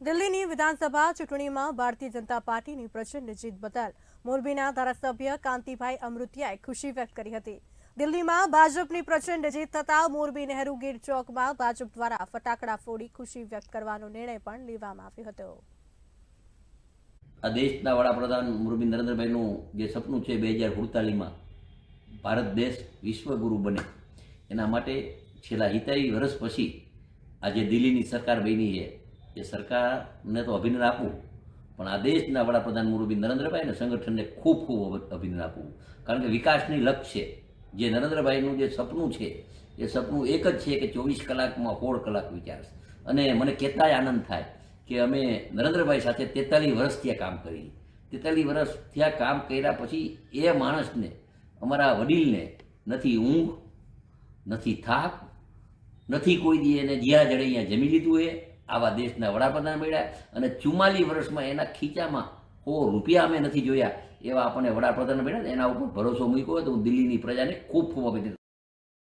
દિલ્હીની વિધાનસભા ચૂંટણીમાં ભારતીય જનતા પાર્ટીની પ્રચંડ જીત બદલ મોરબીના ધારાસભ્ય કાંતિભાઈ અમૃતિયાએ ખુશી વ્યક્ત કરી હતી. દિલ્હીમાં ભાજપની પ્રચંડ જીત થતાં મોરબી નહેરુ ગેટ ચોકમાં ભાજપ દ્વારા ફટાકડા ફોડી ખુશી વ્યક્ત કરવાનો નિર્ણય પણ લેવામાં આવ્યો હતો. આ દેશના વડાપ્રધાન મોરબી નરેન્દ્રભાઈનું જે સપનું છે બે હજાર સુડતાલીસમાં, ભારત દેશ વિશ્વગુરુ બને. એના માટે છેલ્લા હિતાઈ વર્ષ પછી આજે દિલ્હીની સરકાર બની છે. એ સરકારને તો અભિનંદન આપવું પણ આ દેશના વડાપ્રધાન મુરબી નરેન્દ્રભાઈને સંગઠનને ખૂબ ખૂબ અભિનંદન આપવું કારણ કે વિકાસની લક્ષ્ય જે નરેન્દ્રભાઈનું જે સપનું છે, એ સપનું એક જ છે કે ચોવીસ કલાકમાં સોળ કલાક વિચારશે અને મને કેટલાય આનંદ થાય કે અમે નરેન્દ્રભાઈ સાથે તેતાલીસ વર્ષ ત્યાં કામ કરી. તેતાલીસ વર્ષ ત્યાં કામ કર્યા પછી એ માણસને, અમારા વડીલને નથી ઊંઘ, નથી થાક, નથી કોઈ દી એને જ્યાં જડે અહીંયા જમી લીધું એ. આવા દેશના વડાપ્રધાન મળ્યા અને ચુમ્માલીસ વર્ષમાં એના ખીચામાં કો રૂપિયા અમે નથી જોયા એવા આપણને વડાપ્રધાન મળ્યા એના ઉપર ભરોસો મૂક્યો તો હું દિલ્હીની પ્રજાને ખૂબ ખૂબ અભિનંદન